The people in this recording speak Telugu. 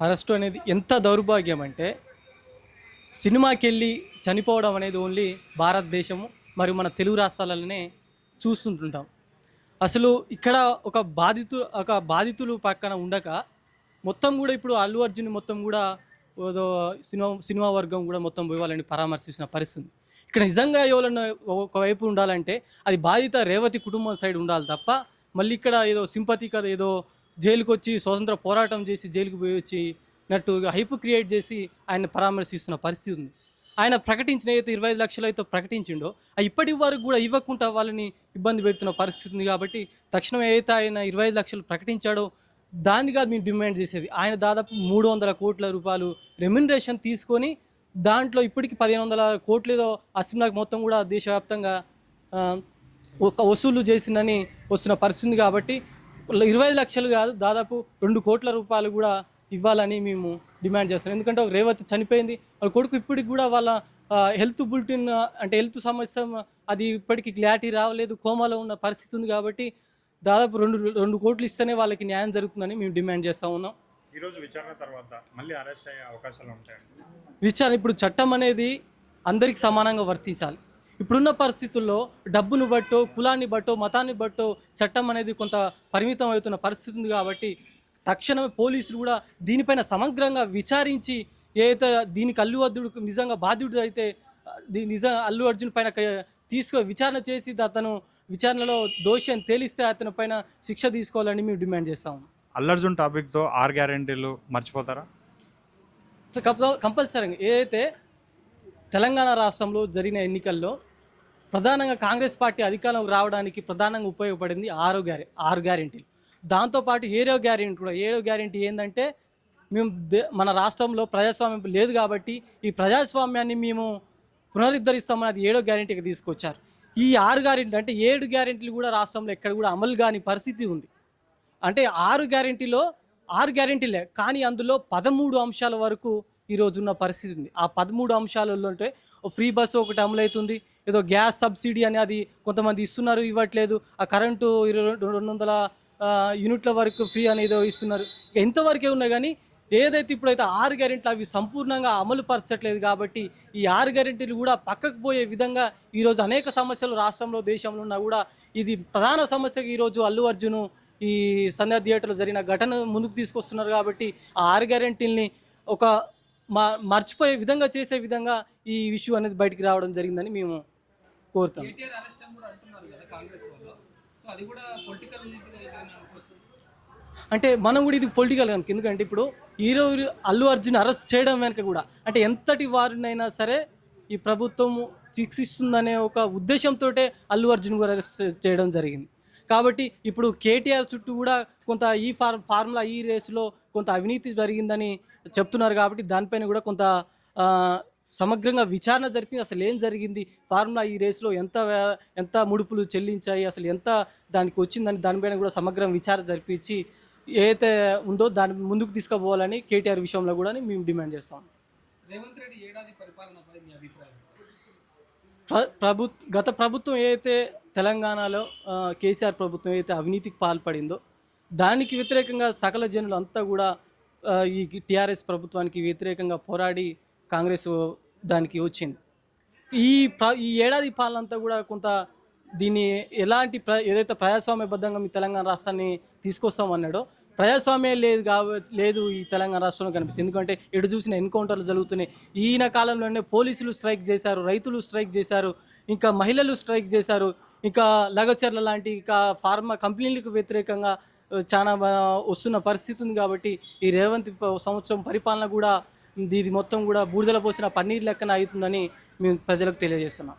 అరెస్టు అనేది ఎంత దౌర్భాగ్యం అంటే సినిమాకి వెళ్ళి చనిపోవడం అనేది ఓన్లీ భారతదేశము మరియు మన తెలుగు రాష్ట్రాలలోనే చూస్తుంటుంటాం. అసలు ఇక్కడ ఒక బాధితు ఒక బాధితులు పక్కన ఉండక మొత్తం కూడా ఇప్పుడు అల్లు అర్జున్ మొత్తం కూడా ఏదో సినిమా సినిమా వర్గం కూడా మొత్తం పోయి వాళ్ళని పరామర్శించిన పరిస్థితి ఇక్కడ నిజంగా ఎవరన్నా ఒకవైపు ఉండాలంటే అది బాధిత రేవతి కుటుంబం సైడ్ ఉండాలి తప్ప మళ్ళీ ఇక్కడ ఏదో సింపతి కదా ఏదో జైలుకి వచ్చి స్వతంత్ర పోరాటం చేసి జైలుకి పోయి వచ్చి నట్టు హైప్ క్రియేట్ చేసి ఆయన పరామర్శిస్తున్న పరిస్థితి ఉంది. ఆయన ప్రకటించిన అయితే ఇరవై ఐదు లక్షలు అయితే ప్రకటించిండో ఆ ఇప్పటి వరకు కూడా ఇవ్వకుండా వాళ్ళని ఇబ్బంది పెడుతున్న పరిస్థితి ఉంది కాబట్టి తక్షణం ఏదైతే ఆయన ఇరవై ఐదు లక్షలు ప్రకటించాడో దాన్ని కాదు మేము డిమాండ్ చేసేది. ఆయన దాదాపు మూడు వందల కోట్ల రూపాయలు రెమ్యునరేషన్ తీసుకొని దాంట్లో ఇప్పటికి పదిహేను వందల కోట్లు ఏదో అసెంబ్లీకి మొత్తం కూడా దేశవ్యాప్తంగా ఒక వసూలు చేసిందని వస్తున్న పరిస్థితి ఉంది కాబట్టి ఇరవై లక్షలు కాదు దాదాపు రెండు కోట్ల రూపాయలు కూడా ఇవ్వాలని మేము డిమాండ్ చేస్తాం ఎందుకంటే ఒక రేవతి చనిపోయింది వాళ్ళ కొడుకు ఇప్పటికి కూడా వాళ్ళ హెల్త్ బులెటిన్ అంటే హెల్త్ సమస్య అది ఇప్పటికి క్లారిటీ రావలేదు కోమాలో ఉన్న పరిస్థితి ఉంది కాబట్టి దాదాపు రెండు రెండు కోట్లు ఇస్తేనే వాళ్ళకి న్యాయం జరుగుతుందని మేము డిమాండ్ చేస్తూ ఉన్నాం. ఈరోజు విచారణ తర్వాత మళ్ళీ అరెస్ట్ అయ్యే అవకాశాలు ఉంటాయండి? విచారణ ఇప్పుడు చట్టం అనేది అందరికి సమానంగా వర్తించాలి. ఇప్పుడున్న పరిస్థితుల్లో డబ్బును బట్టో కులాన్ని బట్టో మతాన్ని బట్టో చట్టం అనేది కొంత పరిమితం అవుతున్న పరిస్థితి ఉంది కాబట్టి తక్షణమే పోలీసులు కూడా దీనిపైన సమగ్రంగా విచారించి ఏదైతే దీనికి అల్లు అర్జునుడు నిజంగా బాధ్యుడు అయితే నిజ అల్లు అర్జున్ పైన తీసుకో విచారణ చేసి అతను విచారణలో దోషి అని తేలిస్తే అతని పైన శిక్ష తీసుకోవాలని మేము డిమాండ్ చేస్తాము అల్లర్జున్ టాపిక్తో ఆర్ గ్యారెంటీలు మర్చిపోతారా? సో కంప- కంపల్సరీగా ఏదైతే తెలంగాణ రాష్ట్రంలో జరిగిన ఎన్నికల్లో ప్రధానంగా కాంగ్రెస్ పార్టీ అధికారంలోకి రావడానికి ప్రధానంగా ఉపయోగపడింది ఆరో గ్యారె ఆరు గ్యారెంటీలు. దాంతోపాటు ఏడో గ్యారెంటీ కూడా ఏడో గ్యారెంటీ ఏంటంటే మేము దే- మన రాష్ట్రంలో ప్రజాస్వామ్యం లేదు కాబట్టి ఈ ప్రజాస్వామ్యాన్ని మేము పునరుద్ధరిస్తామని అది ఏడో గ్యారెంటీకి తీసుకొచ్చారు. ఈ ఆరు గ్యారెంటీ అంటే ఏడు గ్యారెంటీలు కూడా రాష్ట్రంలో ఎక్కడ కూడా అమలు కాని పరిస్థితి ఉంది. అంటే ఆరు గ్యారెంటీలో ఆరు గ్యారెంటీలే కానీ అందులో పదమూడు అంశాల వరకు ఈ రోజున్న పరిస్థితి ఉంది ఆ పదమూడు అంశాలలో అంటే ఫ్రీ బస్సు ఒకటి అమలవుతుంది ఏదో గ్యాస్ సబ్సిడీ అని అది కొంతమంది ఇస్తున్నారు ఇవ్వట్లేదు. ఆ కరెంటు ఇరవై రెండు వందల యూనిట్ల వరకు ఫ్రీ అనేది ఇస్తున్నారు. ఎంతవరకే ఉన్నాయి కానీ ఏదైతే ఇప్పుడైతే ఆరు గ్యారెంటీలు అవి సంపూర్ణంగా అమలు పరచట్లేదు కాబట్టి ఈ ఆరు గ్యారెంటీలు కూడా పక్కకు పోయే విధంగా ఈరోజు అనేక సమస్యలు రాష్ట్రంలో దేశంలో ఉన్నా కూడా ఇది ప్రధాన సమస్యగా ఈరోజు అల్లు అర్జును ఈ సంధ్యా థియేటర్లో జరిగిన ఘటన ముందుకు తీసుకొస్తున్నారు కాబట్టి ఆ ఆరు గ్యారెంటీల్ని ఒక మా మర్చిపోయే విధంగా చేసే విధంగా ఈ ఇష్యూ అనేది బయటికి రావడం జరిగిందని మేము కోరుతాం. అంటే మనం కూడా ఇది పొలిటికల్ కనుక ఎందుకంటే ఇప్పుడు హీరో అల్లు అర్జున్ అరెస్ట్ చేయడం వెనుక కూడా అంటే ఎంతటి వారినైనా సరే ఈ ప్రభుత్వం శిక్షిస్తుందనే ఒక ఉద్దేశంతో అల్లు అర్జున్ కూడా అరెస్ట్ చేయడం జరిగింది. కాబట్టి ఇప్పుడు కేటీఆర్ చుట్టూ కూడా కొంత ఈ ఫార్ ఫార్ములా ఈ రేసులో కొంత అవినీతి జరిగిందని చెప్తున్నారు కాబట్టి దానిపైన కూడా కొంత సమగ్రంగా విచారణ జరిపి అసలు ఏం జరిగింది? ఫార్ములా ఈ రేసులో ఎంత ఎంత ముడుపులు చెల్లించాయి? అసలు ఎంత దానికి వచ్చిందని దానిపైన కూడా సమగ్రం విచారణ జరిపించి ఏదైతే ఉందో దాని ముందుకు తీసుకుపోవాలని కేటీఆర్ విషయంలో కూడా మేము డిమాండ్ చేస్తాం. రేవంత్ రెడ్డి ఏడాది పరిపాలనపై మీ అభిప్రాయం? ప్ర ప్రభు గత ప్రభుత్వం ఏదైతే తెలంగాణలో కేసీఆర్ ప్రభుత్వం ఏదైతే అవినీతికి పాల్పడిందో దానికి వ్యతిరేకంగా సకల జనులు అంతా కూడా ఈ టీఆర్ఎస్ ప్రభుత్వానికి వ్యతిరేకంగా పోరాడి కాంగ్రెస్ దానికి వచ్చింది. ఈ ఈ ఏడాది పాలనంతా కూడా కొంత దీన్ని ఎలాంటి ప్ర ఏదైతే ప్రజాస్వామ్యబద్ధంగా మీ తెలంగాణ రాష్ట్రాన్ని తీసుకొస్తామన్నాడో ప్రజాస్వామ్యం లేదు కాబట్టి లేదు ఈ తెలంగాణ రాష్ట్రంలో కనిపిస్తుంది. ఎందుకంటే ఎటు చూసిన ఎన్కౌంటర్లు జరుగుతున్నాయి. ఈయన కాలంలోనే పోలీసులు స్ట్రైక్ చేశారు రైతులు స్ట్రైక్ చేశారు ఇంకా మహిళలు స్ట్రైక్ చేశారు ఇంకా లగచర్ల లాంటి ఇంకా ఫార్మా కంపెనీలకు వ్యతిరేకంగా చాలా వస్తున్న పరిస్థితి ఉంది కాబట్టి ఈ రేవంత్ సంవత్సరం పరిపాలన కూడా ఇది మొత్తం కూడా బూడిదల పోసిన పన్నీర్ లెక్కన అవుతుందని మేము ప్రజలకు తెలియజేస్తున్నాం.